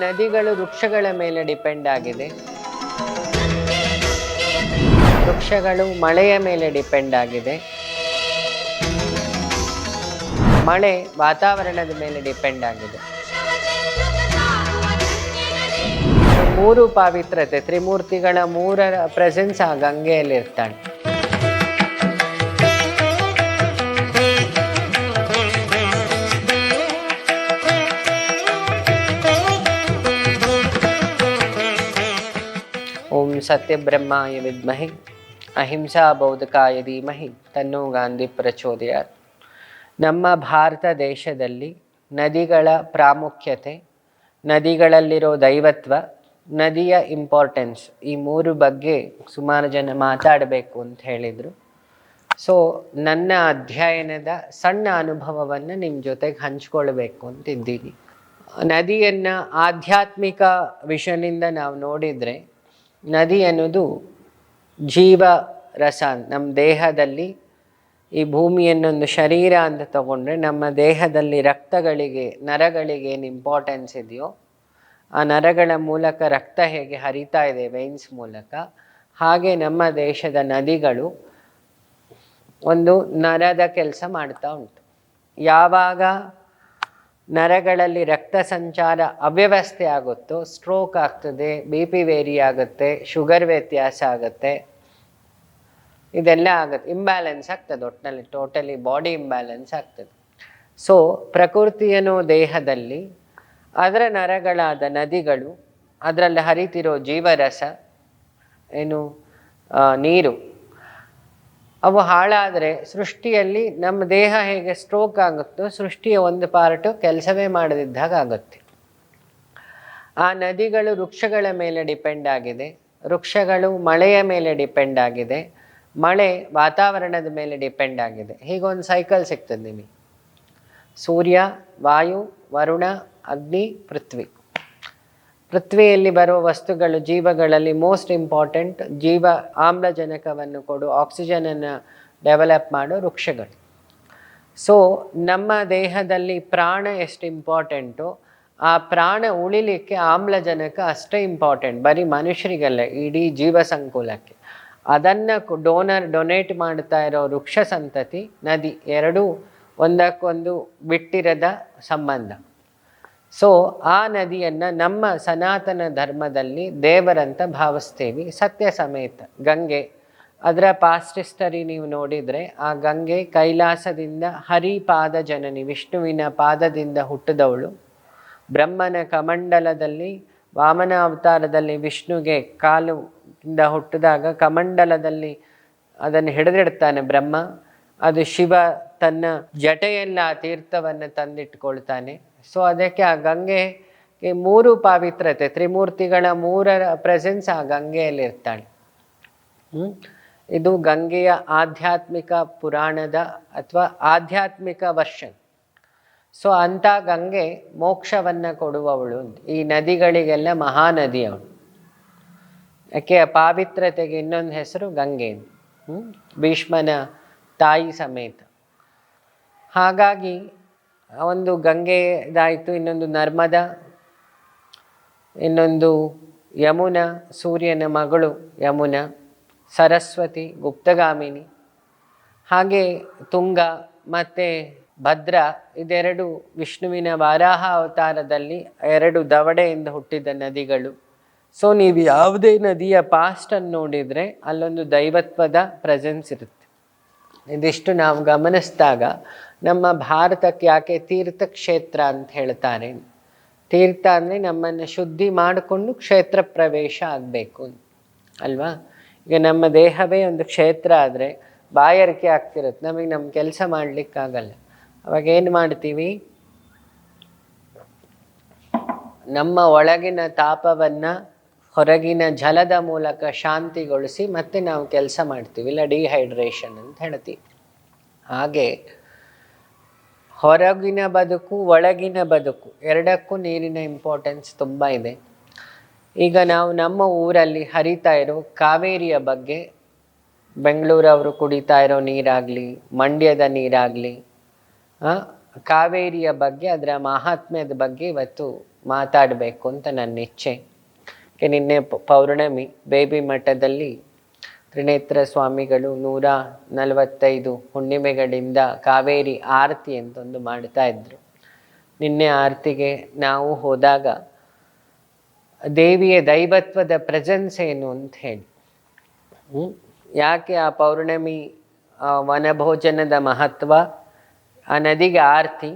ನದಿಗಳು ವೃಕ್ಷಗಳ ಮೇಲೆ ಡಿಪೆಂಡ್ ಆಗಿದೆ. ವೃಕ್ಷಗಳು ಮಳೆಯ ಮೇಲೆ ಡಿಪೆಂಡ್ ಆಗಿದೆ. ಮಳೆ ವಾತಾವರಣದ ಮೇಲೆ ಡಿಪೆಂಡ್ ಆಗಿದೆ. ಮೂರು ಪಾವಿತ್ರತೆ ತ್ರಿಮೂರ್ತಿಗಳ ಮೂರರ ಪ್ರೆಸೆನ್ಸ್ ಆ ಗಂಗೆಯಲ್ಲಿ ಓಂ ಸತ್ಯಬ್ರಹ್ಮಾಯ ವಿದ್ಮಹಿ ಅಹಿಂಸಾ ಬೌದ್ಧಕಾಯ ಧೀಮಹಿ ತನ್ನೋ ಗಾಂಧಿ ಪ್ರಚೋದಯಾತ್ ನಮ್ಮ ಭಾರತ ದೇಶದಲ್ಲಿ ನದಿಗಳ ಪ್ರಾಮುಖ್ಯತೆ, ನದಿಗಳಲ್ಲಿರೋ ದೈವತ್ವ, ನದಿಯ ಇಂಪಾರ್ಟೆನ್ಸ್ ಈ ಮೂರು ಬಗ್ಗೆ ಸುಮಾರು ಜನ ಮಾತಾಡಬೇಕು ಅಂತ ಹೇಳಿದರು. ಸೊ ನನ್ನ ಅಧ್ಯಯನದ ಸಣ್ಣ ಅನುಭವವನ್ನು ನಿಮ್ಮ ಜೊತೆಗೆ ಹಂಚ್ಕೊಳ್ಬೇಕು ಅಂತಿದ್ದೀನಿ ನದಿಯನ್ನು ಆಧ್ಯಾತ್ಮಿಕ ವಿಷನಿಂದ ನಾವು ನೋಡಿದರೆ ನದಿ ಅನ್ನೋದು ಜೀವ ರಸ ನಮ್ಮ ದೇಹದಲ್ಲಿ ಈ ಭೂಮಿಯನ್ನೊಂದು ಶರೀರ ಅಂತ ತಗೊಂಡ್ರೆ ನಮ್ಮ ದೇಹದಲ್ಲಿ ರಕ್ತಗಳಿಗೆ, ನರಗಳಿಗೆ ಏನು ಇಂಪಾರ್ಟೆನ್ಸ್ ಇದೆಯೋ, ಆ ನರಗಳ ಮೂಲಕ ರಕ್ತ ಹೇಗೆ ಹರಿತಾ ಇದೆ ವೈನ್ಸ್ ಮೂಲಕ, ಹಾಗೆ ನಮ್ಮ ದೇಶದ ನದಿಗಳು ಒಂದು ನರದ ಕೆಲಸ ಮಾಡ್ತಾ ಉಂಟು. ಯಾವಾಗ ನರಗಳಲ್ಲಿ ರಕ್ತ ಸಂಚಾರ ಅವ್ಯವಸ್ಥೆ ಆಗುತ್ತೋ ಸ್ಟ್ರೋಕ್ ಆಗ್ತದೆ ಬಿ ಪಿ ವೇರಿ ಆಗುತ್ತೆ ಶುಗರ್ ವ್ಯತ್ಯಾಸ ಆಗುತ್ತೆ. ಇದೆಲ್ಲ ಆಗುತ್ತೆ. ಇಂಬ್ಯಾಲೆನ್ಸ್ ಆಗ್ತದೆ ಒಟ್ಟಿನಲ್ಲಿ ಟೋಟಲಿ ಬಾಡಿ ಇಂಬ್ಯಾಲೆನ್ಸ್ ಆಗ್ತದೆ. ಸೊ ಪ್ರಕೃತಿಯನ್ನು ದೇಹದಲ್ಲಿ ಅದರ ನರಗಳಾದ ನದಿಗಳು, ಅದರಲ್ಲಿ ಹರಿತಿರೋ ಜೀವರಸ, ಏನು ನೀರು ಅವು ಹಾಳಾದರೆ ಸೃಷ್ಟಿಯಲ್ಲಿ ನಮ್ಮ ದೇಹ ಹೇಗೆ ಸ್ಟ್ರೋಕ್ ಆಗುತ್ತೋ ಸೃಷ್ಟಿಯ ಒಂದು ಪಾರ್ಟು ಕೆಲಸವೇ ಮಾಡದಿದ್ದಾಗ ಆಗುತ್ತೆ. ಆ ನದಿಗಳು ವೃಕ್ಷಗಳ ಮೇಲೆ ಡಿಪೆಂಡ್ ಆಗಿದೆ. ವೃಕ್ಷಗಳು ಮಳೆಯ ಮೇಲೆ ಡಿಪೆಂಡ್ ಆಗಿದೆ. ಮಳೆ ವಾತಾವರಣದ ಮೇಲೆ ಡಿಪೆಂಡ್ ಆಗಿದೆ. ಹೀಗೊಂದು ಸೈಕಲ್ ಸಿಗ್ತದೆ ನಿಮಗೆ. ಸೂರ್ಯ, ವಾಯು, ವರುಣ, ಅಗ್ನಿ, ಪೃಥ್ವಿ. ಪೃಥ್ವಿಯಲ್ಲಿ ಬರುವ ವಸ್ತುಗಳು, ಜೀವಗಳಲ್ಲಿ ಮೋಸ್ಟ್ ಇಂಪಾರ್ಟೆಂಟ್ ಜೀವ ಆಮ್ಲಜನಕವನ್ನು ಕೊಡು ಆಕ್ಸಿಜನನ್ನು ಡೆವಲಪ್ ಮಾಡೋ ವೃಕ್ಷಗಳು. ಸೊ ನಮ್ಮ ದೇಹದಲ್ಲಿ ಪ್ರಾಣ ಎಷ್ಟು ಇಂಪಾರ್ಟೆಂಟು ಆ ಪ್ರಾಣ ಉಳಿಲಿಕ್ಕೆ ಆಮ್ಲಜನಕ ಅಷ್ಟೇ ಇಂಪಾರ್ಟೆಂಟ್ ಬರೀ ಮನುಷ್ಯರಿಗಲ್ಲ, ಇಡೀ ಜೀವ ಸಂಕುಲಕ್ಕೆ. ಅದನ್ನು ಡೋನರ್ ಡೊನೇಟ್ ಮಾಡ್ತಾ ಇರೋ ವೃಕ್ಷ ಸಂತತಿ, ನದಿ, ಎರಡೂ ಒಂದಕ್ಕೊಂದು ಬಿಟ್ಟಿರದ ಸಂಬಂಧ. ಸೊ ಆ ನದಿಯನ್ನು ನಮ್ಮ ಸನಾತನ ಧರ್ಮದಲ್ಲಿ ದೇವರಂತ ಭಾವಿಸ್ತೀವಿ, ಸತ್ಯ ಸಮೇತ. ಗಂಗೆ, ಅದರ ಪಾಸ್ಟ್ ನೀವು ನೋಡಿದರೆ, ಆ ಗಂಗೆ ಕೈಲಾಸದಿಂದ ಹರಿಪಾದ ಜನನಿ, ವಿಷ್ಣುವಿನ ಪಾದದಿಂದ ಹುಟ್ಟಿದವಳು. ಬ್ರಹ್ಮನ ಕಮಂಡಲದಲ್ಲಿ, ವಾಮನ ಅವತಾರದಲ್ಲಿ ವಿಷ್ಣುಗೆ ಕಾಲು ಇಂದ ಹುಟ್ಟಿದಾಗ ಕಮಂಡಲದಲ್ಲಿ ಅದನ್ನು ಹಿಡಿದಿಡ್ತಾನೆ ಬ್ರಹ್ಮ. ಅದು ಶಿವ ತನ್ನ ಜಟೆಯಲ್ಲಿ ಆ ತೀರ್ಥವನ್ನು ತಂದಿಟ್ಕೊಳ್ತಾನೆ. ಸೊ ಅದಕ್ಕೆ ಆ ಗಂಗೆಗೆ ಮೂರು ಪಾವಿತ್ರತೆ ತ್ರಿಮೂರ್ತಿಗಳ ಮೂರರ ಪ್ರೆಸೆನ್ಸ್ ಆ ಗಂಗೆಯಲ್ಲಿ ಇರ್ತಾಳೆ? ಇದು ಗಂಗೆಯ ಆಧ್ಯಾತ್ಮಿಕ ಪುರಾಣದ ಅಥವಾ ಆಧ್ಯಾತ್ಮಿಕ ವರ್ಷನ್ ಸೊ ಅಂಥ ಗಂಗೆ ಮೋಕ್ಷವನ್ನು ಕೊಡುವವಳು. ಈ ನದಿಗಳಿಗೆಲ್ಲ ಮಹಾನದಿ ಅವಳು ಯಾಕೆ ಪಾವಿತ್ರತೆಗೆ ಇನ್ನೊಂದು ಹೆಸರು ಗಂಗೆ? ಭೀಷ್ಮನ ತಾಯಿ ಸಮೇತ ಹಾಗಾಗಿ ಒಂದು ಗಂಗೆದಾಯಿತು ಇನ್ನೊಂದು ನರ್ಮದಾ, ಇನ್ನೊಂದು ಯಮುನಾ, ಸೂರ್ಯನ ಮಗಳು ಯಮುನಾ, ಸರಸ್ವತಿ, ಗುಪ್ತಗಾಮಿನಿ, ಹಾಗೆ ತುಂಗ ಮತ್ತು ಭದ್ರ, ಇದೆರಡು ವಿಷ್ಣುವಿನ ವಾರಾಹ ಅವತಾರದಲ್ಲಿ ಎರಡು ದವಡೆಯಿಂದ ಹುಟ್ಟಿದ ನದಿಗಳು. ಸೊ ನೀವು ಯಾವುದೇ ನದಿಯ ಪಾಸ್ಟನ್ನು ನೋಡಿದರೆ ಅಲ್ಲೊಂದು ದೈವತ್ವದ ಪ್ರೆಸೆನ್ಸ್ ಇರುತ್ತೆ. ಇದಿಷ್ಟು ನಾವು ಗಮನಿಸಿದಾಗ ನಮ್ಮ ಭಾರತಕ್ಕೆ ಯಾಕೆ ತೀರ್ಥಕ್ಷೇತ್ರ ಅಂತ ಹೇಳ್ತಾರೆ. ತೀರ್ಥ ಅಂದರೆ ನಮ್ಮನ್ನು ಶುದ್ಧಿ ಮಾಡಿಕೊಂಡು ಕ್ಷೇತ್ರ ಪ್ರವೇಶ ಆಗಬೇಕು ಅಲ್ವಾ? ಈಗ ನಮ್ಮ ದೇಹವೇ ಒಂದು ಕ್ಷೇತ್ರ ಆದರೆ ಬಾಯಾರಿಕೆ ಆಗ್ತಿರುತ್ತೆ, ನಮಗೆ ನಮ್ಮ ಕೆಲಸ ಮಾಡಲಿಕ್ಕಾಗಲ್ಲ. ಅವಾಗ ಏನು ಮಾಡ್ತೀವಿ? ನಮ್ಮ ಒಳಗಿನ ತಾಪವನ್ನು ಹೊರಗಿನ ಜಲದ ಮೂಲಕ ಶಾಂತಿಗೊಳಿಸಿ ಮತ್ತೆ ನಾವು ಕೆಲಸ ಮಾಡ್ತೀವಿ, ಇಲ್ಲ ಡಿಹೈಡ್ರೇಷನ್ ಅಂತ ಹೇಳ್ತೀವಿ. ಹಾಗೆ ಹೊರಗಿನ ಬದುಕು, ಒಳಗಿನ ಬದುಕು, ಎರಡಕ್ಕೂ ನೀರಿನ ಇಂಪಾರ್ಟೆನ್ಸ್ ತುಂಬ ಇದೆ. ಈಗ ನಾವು ನಮ್ಮ ಊರಲ್ಲಿ ಹರಿತಾ ಇರೋ ಕಾವೇರಿಯ ಬಗ್ಗೆ ಬೆಂಗಳೂರವರು ಕುಡಿತಾ ಇರೋ ನೀರಾಗಲಿ, ಮಂಡ್ಯದ ನೀರಾಗಲಿ ಕಾವೇರಿಯ ಬಗ್ಗೆ, ಅದರ ಮಹಾತ್ಮ್ಯದ ಬಗ್ಗೆ ಇವತ್ತು ಮಾತಾಡಬೇಕು ಅಂತ ನನ್ನ ಇಚ್ಛೆ. ನಿನ್ನೆ ಪೌರ್ಣಮಿ, ಬೇಬಿ ಮಠದಲ್ಲಿ ತ್ರಿನೇತ್ರ ಸ್ವಾಮಿಗಳು ನೂರ ನಲವತ್ತೈದು ಹುಣ್ಣಿಮೆಗಳಿಂದ ಕಾವೇರಿ ಆರತಿ ಅಂತಂದು ಮಾಡ್ತಾ ಇದ್ರು. ನಿನ್ನೆ ಆರತಿಗೆ ನಾವು ಹೋದಾಗ ದೇವಿಯ ದೈವತ್ವದ ಪ್ರಜೆನ್ಸ್ ಏನು ಅಂತ ಹೇಳಿ. ಯಾಕೆ ಆ ಪೌರ್ಣಮಿ ವನಭೋಜನದ ಮಹತ್ವ, ಆ ನದಿಗೆ ಆರತಿ,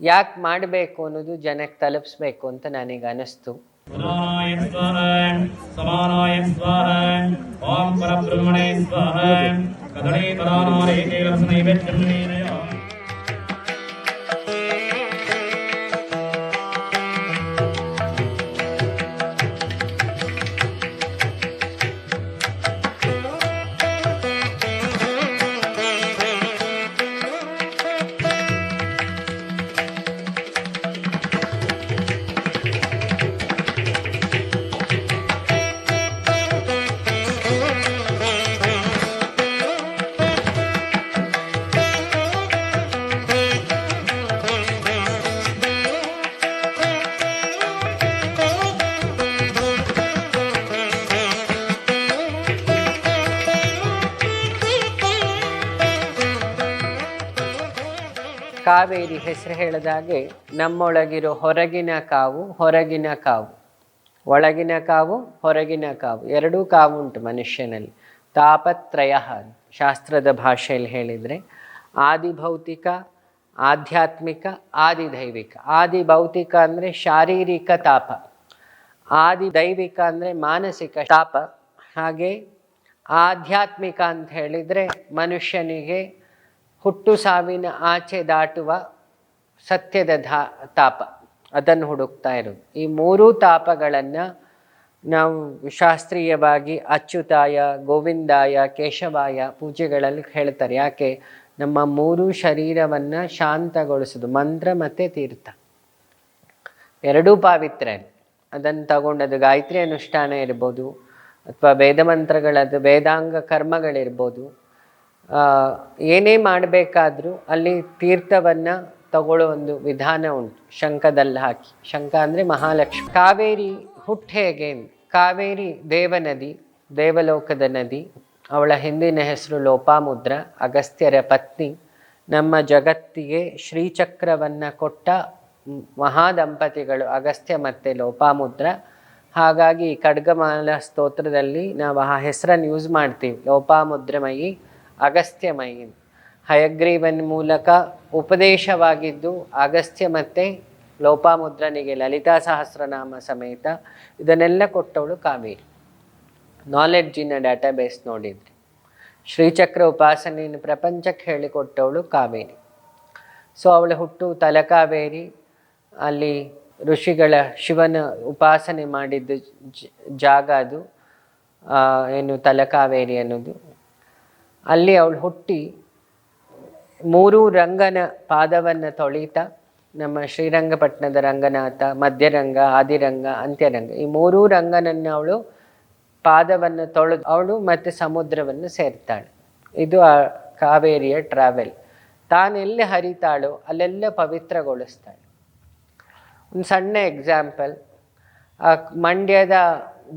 ಯಾಕೆ ಮಾಡಬೇಕು ಅನ್ನೋದು ಜನಕ್ಕೆ ತಲುಪಿಸ್ಬೇಕು ಅಂತ ನನಗೆ ಅನಿಸ್ತು புனாய ஸ்வாஹன் சமானாய ஸ்வாஹன் ஓம் பரபிரமணே ஸ்வாஹன் கதளே பரானாரே கேலசனை வெற்றமே ಕಾವೇರಿ ಹೆಸರು ಹೇಳಿದಾಗೆ ನಮ್ಮೊಳಗಿರೋ ಹೊರಗಿನ ಕಾವು ಹೊರಗಿನ ಕಾವು. ಒಳಗಿನ ಕಾವು ಹೊರಗಿನ ಕಾವು. ಎರಡೂ ಕಾವು ಉಂಟು ಮನುಷ್ಯನಲ್ಲಿ. ತಾಪತ್ರಯ ಶಾಸ್ತ್ರದ ಭಾಷೆಯಲ್ಲಿ ಹೇಳಿದರೆ ಆದಿಭೌತಿಕ, ಆಧ್ಯಾತ್ಮಿಕ, ಆದಿದೈವಿಕ. ಆದಿ ಭೌತಿಕ ಅಂದರೆ ಶಾರೀರಿಕ ತಾಪ. ಆದಿ ದೈವಿಕ ಅಂದರೆ ಮಾನಸಿಕ ತಾಪ. ಹಾಗೆ ಆಧ್ಯಾತ್ಮಿಕ ಅಂತ ಹೇಳಿದರೆ ಮನುಷ್ಯನಿಗೆ ಹುಟ್ಟು ಸಾವಿನ ಆಚೆ ದಾಟುವ ಸತ್ಯದ ಧಾ, ತಾಪ. ಅದನ್ನು ಹುಡುಕ್ತಾ ಇರೋದು. ಈ ಮೂರೂ ತಾಪಗಳನ್ನು ನಾವು ಶಾಸ್ತ್ರೀಯವಾಗಿ ಅಚ್ಯುತಾಯ, ಗೋವಿಂದಾಯ, ಕೇಶವಾಯ ಪೂಜೆಗಳಲ್ಲಿ ಹೇಳ್ತಾರೆ. ಯಾಕೆ? ನಮ್ಮ ಮೂರು ಶರೀರವನ್ನು ಶಾಂತಗೊಳಿಸೋದು. ಮಂತ್ರ ಮತ್ತು ತೀರ್ಥ. ಎರಡೂ ಪಾವಿತ್ರ್ಯ ಅದನ್ನು ತಗೊಂಡದು ಗಾಯತ್ರಿ ಅನುಷ್ಠಾನ ಇರ್ಬೋದು, ಅಥವಾ ವೇದ ಮಂತ್ರಗಳದ್ದು, ವೇದಾಂಗ ಕರ್ಮಗಳಿರ್ಬೋದು. ಏನೇ ಮಾಡಬೇಕಾದ್ರೂ ಅಲ್ಲಿ ತೀರ್ಥವನ್ನು ತಗೊಳ್ಳೋ ಒಂದು ವಿಧಾನ ಉಂಟು, ಶಂಖದಲ್ಲಿ ಹಾಕಿ. ಶಂಖ ಅಂದರೆ ಮಹಾಲಕ್ಷ್ಮಿ. ಕಾವೇರಿ ಹುಟ್ಟು ಹೇಗೆ ಕಾವೇರಿ ದೇವನದಿ, ದೇವಲೋಕದ ನದಿ, ಅವಳ ಹಿಂದಿನ ಹೆಸರು ಲೋಪಾಮುದ್ರ, ಅಗಸ್ತ್ಯರ ಪತ್ನಿ, ನಮ್ಮ ಜಗತ್ತಿಗೆ ಶ್ರೀಚಕ್ರವನ್ನು ಕೊಟ್ಟ ಮಹಾದಂಪತಿಗಳು ಅಗಸ್ತ್ಯ ಮತ್ತು ಲೋಪಾಮುದ್ರ. ಹಾಗಾಗಿ ಖಡ್ಗಮಾಲ ಸ್ತೋತ್ರದಲ್ಲಿ ನಾವು ಆ ಹೆಸರನ್ನು ಯೂಸ್ ಮಾಡ್ತೀವಿ, ಲೋಪಾಮುದ್ರಮಯಿ. ಅಗಸ್ತ್ಯಮಯಿ ಹಯಗ್ರೀವನ್ ಮೂಲಕ ಉಪದೇಶವಾಗಿದ್ದು, ಅಗಸ್ತ್ಯ ಮತ್ತು ಲೋಪಾಮುದ್ರನಿಗೆ ಲಲಿತಾ ಸಹಸ್ರನಾಮ ಸಮೇತ ಇದನ್ನೆಲ್ಲ ಕೊಟ್ಟವಳು ಕಾವೇರಿ. ನಾಲೆಡ್ಜಿನ ಡಾಟಾಬೇಸ್ ನೋಡಿದ್ರಿ. ಶ್ರೀಚಕ್ರ ಉಪಾಸನೆಯನ್ನು ಪ್ರಪಂಚಕ್ಕೆ ಹೇಳಿಕೊಟ್ಟವಳು ಕಾವೇರಿ. ಸೊ ಅವಳ ಹುಟ್ಟು ತಲಕಾವೇರಿ ಅಲ್ಲಿ ಋಷಿಗಳ ಶಿವನ ಉಪಾಸನೆ ಮಾಡಿದ್ದ ಜಾಗ ಅದು. ಏನು ತಲಕಾವೇರಿ ಅನ್ನೋದು. ಅಲ್ಲಿ ಅವಳು ಹುಟ್ಟಿ ಮೂರೂ ರಂಗನ ಪಾದವನ್ನು ತೊಳೀತಾ, ನಮ್ಮ ಶ್ರೀರಂಗಪಟ್ಟಣದ ರಂಗನಾಥ, ಮಧ್ಯರಂಗ, ಆದಿರಂಗ, ಅಂತ್ಯರಂಗ, ಈ ಮೂರೂ ರಂಗನನ್ನು ಅವಳು ಪಾದವನ್ನು ತೊಳೆದು ಅವಳು ಮತ್ತು ಸಮುದ್ರವನ್ನು ಸೇರ್ತಾಳೆ. ಇದು ಆ ಕಾವೇರಿಯ ಟ್ರಾವೆಲ್ ತಾನೆಲ್ಲಿ ಹರಿತಾಳೋ ಅಲ್ಲೆಲ್ಲ ಪವಿತ್ರಗೊಳಿಸ್ತಾಳೆ. ಒಂದು ಸಣ್ಣ ಎಕ್ಸಾಂಪಲ್ ಮಂಡ್ಯದ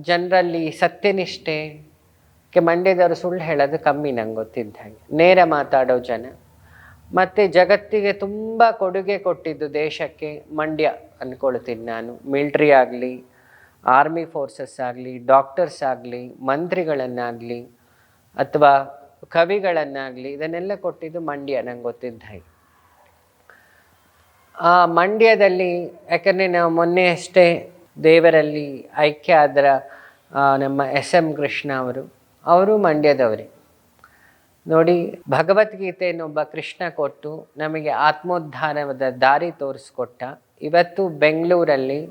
ಜನರಲ್ಲಿ ಸತ್ಯನಿಷ್ಠೆ ಕೆ ಮಂಡ್ಯದವರು ಸುಳ್ಳು ಹೇಳೋದು ಕಮ್ಮಿ ನಂಗೆ ಗೊತ್ತಿದ್ದ ಹಾಗೆ. ನೇರ ಮಾತಾಡೋ ಜನ. ಮತ್ತು ಜಗತ್ತಿಗೆ ತುಂಬ ಕೊಡುಗೆ ಕೊಟ್ಟಿದ್ದು ದೇಶಕ್ಕೆ ಮಂಡ್ಯ ಅಂದ್ಕೊಳ್ತೀನಿ ನಾನು. ಮಿಲ್ಟ್ರಿ ಆಗಲಿ, ಆರ್ಮಿ ಫೋರ್ಸಸ್ ಆಗಲಿ, ಡಾಕ್ಟರ್ಸ್ ಆಗಲಿ, ಮಂತ್ರಿಗಳನ್ನಾಗಲಿ, ಅಥವಾ ಕವಿಗಳನ್ನಾಗಲಿ, ಇದನ್ನೆಲ್ಲ ಕೊಟ್ಟಿದ್ದು ಮಂಡ್ಯ ನಂಗೆ ಗೊತ್ತಿದ್ದ ಹಾಗೆ. ಆ ಮಂಡ್ಯದಲ್ಲಿ, ಯಾಕಂದರೆ ನಾವು ಮೊನ್ನೆ ಅಷ್ಟೇ ದೇವರಲ್ಲಿ ಐಕ್ಯ ಆದ್ರ ನಮ್ಮ ಎಸ್ ಎಂ ಕೃಷ್ಣ ಅವರು ಅವರು ಮಂಡ್ಯದವರೇ. ನೋಡಿ, ಭಗವದ್ಗೀತೆಯನ್ನು ಒಬ್ಬ ಕೃಷ್ಣ ಕೊಟ್ಟು ನಮಗೆ ಆತ್ಮೋದ್ಧಾರದ ದಾರಿ ತೋರಿಸ್ಕೊಟ್ಟ. ಇವತ್ತು ಬೆಂಗಳೂರಲ್ಲಿ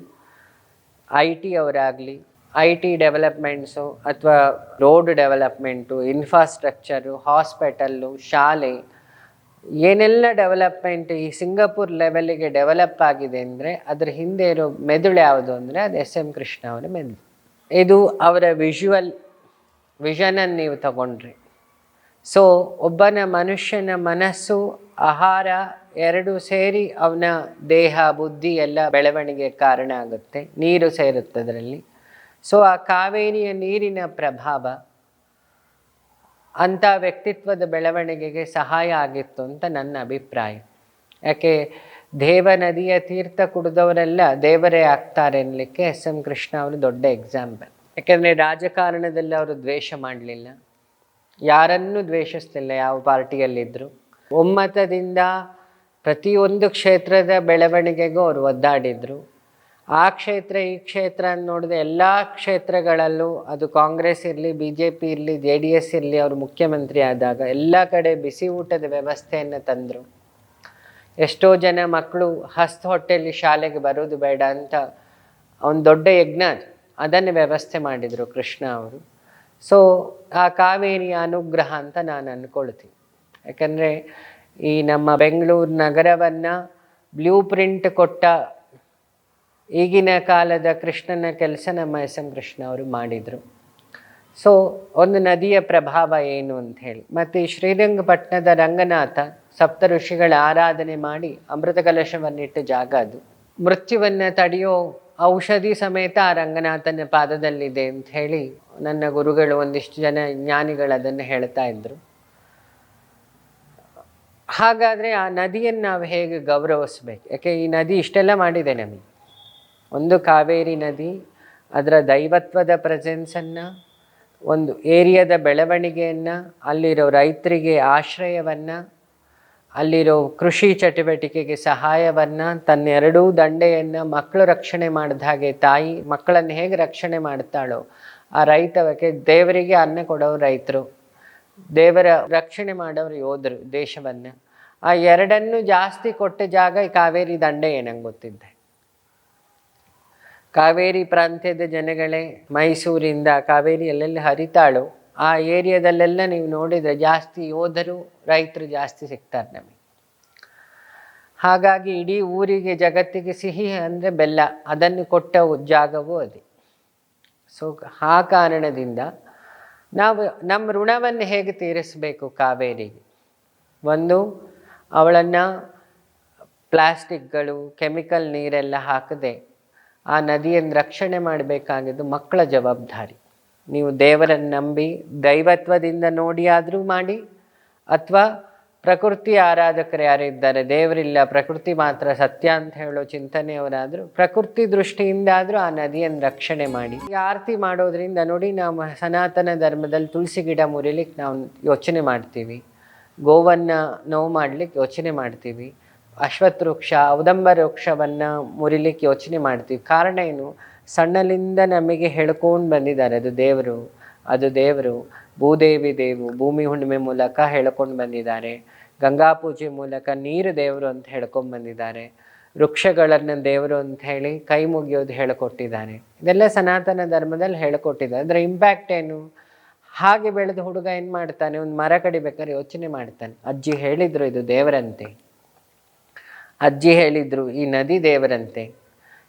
ಐ ಟಿ ಅವರಾಗಲಿ, ಐ ಟಿ ಡೆವಲಪ್ಮೆಂಟ್ಸು ಅಥವಾ ರೋಡ್ ಡೆವಲಪ್ಮೆಂಟು, ಇನ್ಫ್ರಾಸ್ಟ್ರಕ್ಚರು, ಹಾಸ್ಪಿಟಲ್ಲು, ಶಾಲೆ, ಏನೆಲ್ಲ ಡೆವಲಪ್ಮೆಂಟ್ ಈ ಸಿಂಗಾಪುರ್ ಲೆವೆಲಿಗೆ ಡೆವಲಪ್ ಆಗಿದೆ ಅಂದರೆ ಅದರ ಹಿಂದೆ ಇರೋ ಮೆದುಳು ಯಾವುದು ಅಂದರೆ ಅದು ಎಸ್ ಎಂ ಕೃಷ್ಣ ಅವರ ಮೆದುಳು. ಇದು ಅವರ ವಿಜುವಲ್ ವಿಷನನ್ನು ನೀವು ತಗೊಂಡ್ರಿ. ಸೊ ಒಬ್ಬನ ಮನುಷ್ಯನ ಮನಸ್ಸು, ಆಹಾರ ಎರಡು ಸೇರಿ ಅವನ ದೇಹ, ಬುದ್ಧಿ ಎಲ್ಲ ಬೆಳವಣಿಗೆ ಕಾರಣ ಆಗುತ್ತೆ. ನೀರು ಸೇರುತ್ತೆ ಅದರಲ್ಲಿ ಸೊ ಆ ಕಾವೇರಿಯ ನೀರಿನ ಪ್ರಭಾವ ಅಂಥ ವ್ಯಕ್ತಿತ್ವದ ಬೆಳವಣಿಗೆಗೆ ಸಹಾಯ ಆಗಿತ್ತು ಅಂತ ನನ್ನ ಅಭಿಪ್ರಾಯ. ಯಾಕೆ, ದೇವ ನದಿಯ ತೀರ್ಥ ಕುಡಿದವರೆಲ್ಲ ದೇವರೇ ಆಗ್ತಾರೆ ಅನ್ನಲಿಕ್ಕೆ ಎಸ್ ಎಂ ಕೃಷ್ಣ ಅವರು ದೊಡ್ಡ ಎಕ್ಸಾಂಪಲ್ ಯಾಕೆಂದರೆ ರಾಜಕಾರಣದಲ್ಲಿ ಅವರು ದ್ವೇಷ ಮಾಡಲಿಲ್ಲ. ಯಾರನ್ನೂ ದ್ವೇಷಿಸ್ತಿಲ್ಲ ಯಾವ ಪಾರ್ಟಿಯಲ್ಲಿದ್ದರು ಒಮ್ಮತದಿಂದ ಪ್ರತಿಯೊಂದು ಕ್ಷೇತ್ರದ ಬೆಳವಣಿಗೆಗೂ ಅವರು ಒದ್ದಾಡಿದರು. ಆ ಕ್ಷೇತ್ರ, ಈ ಕ್ಷೇತ್ರ ನೋಡಿದ್ರೆ ಎಲ್ಲ ಕ್ಷೇತ್ರಗಳಲ್ಲೂ ಅದು ಕಾಂಗ್ರೆಸ್ ಇರಲಿ ಬಿ ಜೆ ಪಿ ಇರಲಿ, ಜೆ ಡಿ ಎಸ್ ಇರಲಿ, ಅವರು ಮುಖ್ಯಮಂತ್ರಿ ಆದಾಗ ಎಲ್ಲ ಕಡೆ ಬಿಸಿ ಊಟದ ವ್ಯವಸ್ಥೆಯನ್ನು ತಂದರು. ಎಷ್ಟೋ ಜನ ಮಕ್ಕಳು ಹಸ್ತ ಹೊಟ್ಟೆಯಲ್ಲಿ ಶಾಲೆಗೆ ಬರೋದು ಬೇಡ ಅಂತ ಒಂದು ದೊಡ್ಡ ಯಜ್ಞ ಅದು. ಅದನ್ನು ವ್ಯವಸ್ಥೆ ಮಾಡಿದರು ಕೃಷ್ಣ ಅವರು. ಸೊ ಆ ಕಾವೇರಿಯ ಅನುಗ್ರಹ ಅಂತ ನಾನು ಅಂದ್ಕೊಳ್ತೀನಿ ಯಾಕಂದರೆ ಈ ನಮ್ಮ ಬೆಂಗಳೂರು ನಗರವನ್ನು ಬ್ಲೂ ಪ್ರಿಂಟ್ ಕೊಟ್ಟ ಈಗಿನ ಕಾಲದ ಕೃಷ್ಣನ ಕೆಲಸ ನಮ್ಮ ಎಸ್ ಎಂ ಕೃಷ್ಣ ಅವರು ಮಾಡಿದರು. ಸೊ ಒಂದು ನದಿಯ ಪ್ರಭಾವ ಏನು ಅಂತ ಹೇಳಿ. ಮತ್ತು ಶ್ರೀರಂಗಪಟ್ಟಣದ ರಂಗನಾಥ ಸಪ್ತ ಋಷಿಗಳ ಆರಾಧನೆ ಮಾಡಿ ಅಮೃತ ಕಲಶವನ್ನಿಟ್ಟ ಜಾಗ ಅದು. ಮೃತ್ಯುವನ್ನು ತಡೆಯೋ ಔಷಧಿ ಸಮೇತ ಆ ರಂಗನಾಥನ ಪಾದದಲ್ಲಿದೆ ಅಂತ ಹೇಳಿ ನನ್ನ ಗುರುಗಳು ಒಂದಿಷ್ಟು ಜನ ಜ್ಞಾನಿಗಳು ಅದನ್ನು ಹೇಳ್ತಾ ಇದ್ರು. ಹಾಗಾದರೆ ಆ ನದಿಯನ್ನು ನಾವು ಹೇಗೆ ಗೌರವಿಸ್ಬೇಕು? ಯಾಕೆ ಈ ನದಿ ಇಷ್ಟೆಲ್ಲ ಮಾಡಿದೆ ನಮಗೆ. ಒಂದು ಕಾವೇರಿ ನದಿ, ಅದರ ದೈವತ್ವದ ಪ್ರೆಸೆನ್ಸನ್ನು ಒಂದು ಏರಿಯಾದ ಬೆಳವಣಿಗೆಯನ್ನು, ಅಲ್ಲಿರೋ ರೈತರಿಗೆ ಆಶ್ರಯವನ್ನು ಅಲ್ಲಿರೋ ಕೃಷಿ ಚಟುವಟಿಕೆಗೆ ಸಹಾಯವನ್ನು ತನ್ನೆರಡೂ ದಂಡೆಯನ್ನು ಮಕ್ಕಳು ರಕ್ಷಣೆ ಮಾಡಿದ ಹಾಗೆ ತಾಯಿ ಮಕ್ಕಳನ್ನು ಹೇಗೆ ರಕ್ಷಣೆ ಮಾಡ್ತಾಳೋ ಆ ರೈತವಕ್ಕೆ ದೇವರಿಗೆ ಅನ್ನ ಕೊಡೋ ರೈತರು, ದೇವರ ರಕ್ಷಣೆ ಮಾಡೋರು ಯೋಧರು ದೇಶವನ್ನು. ಆ ಎರಡನ್ನು ಜಾಸ್ತಿ ಕೊಟ್ಟ ಜಾಗ ಈ ಕಾವೇರಿ ದಂಡೆ ಏನಂಗೆ ಗೊತ್ತಿದ್ದೆ ಕಾವೇರಿ ಪ್ರಾಂತ್ಯದ ಜನಗಳೇ ಮೈಸೂರಿಂದ ಕಾವೇರಿ ಎಲ್ಲೆಲ್ಲಿ ಹರಿತಾಳೋ ಆ ಏರಿಯಾದಲ್ಲೆಲ್ಲ ನೀವು ನೋಡಿದರೆ ಜಾಸ್ತಿ ಯೋಧರು, ರೈತರು ಜಾಸ್ತಿ ಸಿಗ್ತಾರೆ ನಮಗೆ. ಹಾಗಾಗಿ ಇಡೀ ಊರಿಗೆ ಜಗತ್ತಿಗೆ ಸಿಹಿ ಅಂದರೆ ಬೆಲ್ಲ, ಅದನ್ನು ಕೊಟ್ಟ ಜಾಗವೂ ಅದೇ. ಸೊ ಆ ಕಾರಣದಿಂದ ನಾವು ನಮ್ಮ ಋಣವನ್ನು ಹೇಗೆ ತೀರಿಸಬೇಕು ಕಾವೇರಿಗೆ? ಒಂದು, ಅವಳನ್ನು ಪ್ಲಾಸ್ಟಿಕ್ಗಳು, ಕೆಮಿಕಲ್ ನೀರೆಲ್ಲ ಹಾಕದೆ ಆ ನದಿಯನ್ನು ರಕ್ಷಣೆ ಮಾಡಬೇಕಾಗಿದ್ದು ಮಕ್ಕಳ ಜವಾಬ್ದಾರಿ. ನೀವು ದೇವರನ್ನು ನಂಬಿ ದೈವತ್ವದಿಂದ ನೋಡಿ ಆದರೂ ಮಾಡಿ, ಅಥವಾ ಪ್ರಕೃತಿ ಆರಾಧಕರು ಯಾರಿದ್ದಾರೆ ದೇವರಿಲ್ಲ, ಪ್ರಕೃತಿ ಮಾತ್ರ ಸತ್ಯ ಅಂತ ಹೇಳೋ ಚಿಂತನೆಯವರಾದರೂ, ಪ್ರಕೃತಿ ದೃಷ್ಟಿಯಿಂದ ಆದರೂ ಆ ನದಿಯನ್ನು ರಕ್ಷಣೆ ಮಾಡಿ. ಈ ಆರತಿ ಮಾಡೋದ್ರಿಂದ ನೋಡಿ ನಾವು ಸನಾತನ ಧರ್ಮದಲ್ಲಿ ತುಳಸಿ ಗಿಡ ಮುರಿಲಿಕ್ಕೆ ನಾವು ಯೋಚನೆ ಮಾಡ್ತೀವಿ. ಗೋವನ್ನು ನೋವು ಮಾಡ್ಲಿಕ್ಕೆ ಯೋಚನೆ ಮಾಡ್ತೀವಿ. ಅಶ್ವತ್ಥ ವೃಕ್ಷ ಔದಂಬರ ವೃಕ್ಷವನ್ನು ಮುರಿಲಿಕ್ಕೆ ಯೋಚನೆ ಮಾಡ್ತೀವಿ. ಕಾರಣ ಏನು? ಸಣ್ಣಲಿಂದ ನಮಗೆ ಹೇಳ್ಕೊಂಡು ಬಂದಿದ್ದಾರೆ. ಅದು ದೇವರು ಅದು ದೇವರು, ಭೂದೇವಿ ದೇವು, ಭೂಮಿ ಹುಣ್ಣಿಮೆ ಮೂಲಕ ಹೇಳ್ಕೊಂಡು ಬಂದಿದ್ದಾರೆ. ಗಂಗಾ ಪೂಜೆ ಮೂಲಕ ನೀರು ದೇವರು ಅಂತ ಹೇಳ್ಕೊಂಡು ಬಂದಿದ್ದಾರೆ. ವೃಕ್ಷಗಳನ್ನು ದೇವರು ಅಂತ ಹೇಳಿ ಕೈ ಮುಗಿಯೋದು ಹೇಳಿಕೊಟ್ಟಿದ್ದಾರೆ. ಇದೆಲ್ಲ ಸನಾತನ ಧರ್ಮದಲ್ಲಿ ಹೇಳಿಕೊಟ್ಟಿದ್ದಾರೆ. ಅಂದರೆ ಇಂಪ್ಯಾಕ್ಟ್ ಏನು? ಹಾಗೆ ಬೆಳೆದ ಹುಡುಗ ಏನು ಮಾಡ್ತಾನೆ? ಒಂದು ಮರ ಕಡಿಬೇಕಾದ್ರೆ ಯೋಚನೆ ಮಾಡ್ತಾನೆ. ಅಜ್ಜಿ ಹೇಳಿದರು ಇದು ದೇವರಂತೆ. ಅಜ್ಜಿ ಹೇಳಿದರು ಈ ನದಿ ದೇವರಂತೆ,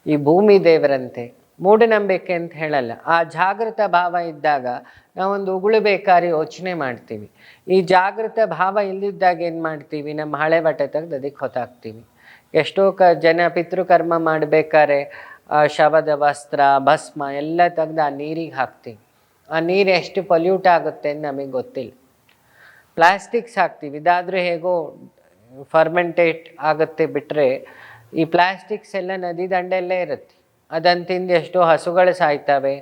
ಈ ಭೂಮಿ ದೇವರಂತೆ. ಮೂಢನಂಬಿಕೆ ಅಂತ ಹೇಳಲ್ಲ. ಆ ಜಾಗೃತ ಭಾವ ಇದ್ದಾಗ ನಾವೊಂದು ಉಗುಳು ಬೇಕಾರಿ ಯೋಚನೆ ಮಾಡ್ತೀವಿ. ಈ ಜಾಗೃತ ಭಾವ ಇಲ್ಲದಿದ್ದಾಗ ಏನು ಮಾಡ್ತೀವಿ? ನಮ್ಮ ಹಳೆ ಬಟ್ಟೆ ತೆಗೆದು ಅದಕ್ಕೆ ಹೊತ್ತಾಕ್ತೀವಿ ಎಷ್ಟೋ ಕ ಜನ ಪಿತೃಕರ್ಮ ಮಾಡಬೇಕಾದ್ರೆ ಶವದ ವಸ್ತ್ರ, ಭಸ್ಮ ಎಲ್ಲ ತೆಗೆದು ಆ ನೀರಿಗೆ ಹಾಕ್ತೀವಿ. ಆ ನೀರು ಎಷ್ಟು ಪೊಲ್ಯೂಟ್ ಆಗುತ್ತೆ ಅಂತ ನಮಗೆ ಗೊತ್ತಿಲ್ಲ. ಪ್ಲಾಸ್ಟಿಕ್ಸ್ ಹಾಕ್ತೀವಿ. ಇದಾದರೂ ಹೇಗೋ ಫರ್ಮೆಂಟೇಟ್ ಆಗುತ್ತೆ ಬಿಟ್ಟರೆ ಈ ಪ್ಲಾಸ್ಟಿಕ್ಸ್ ಎಲ್ಲ ನದಿ ದಂಡೆಲ್ಲೇ ಇರುತ್ತೆ. ಅದನ್ನು ತಿಂದು ಎಷ್ಟೋ ಹಸುಗಳು ಸಾಯ್ತವೆ,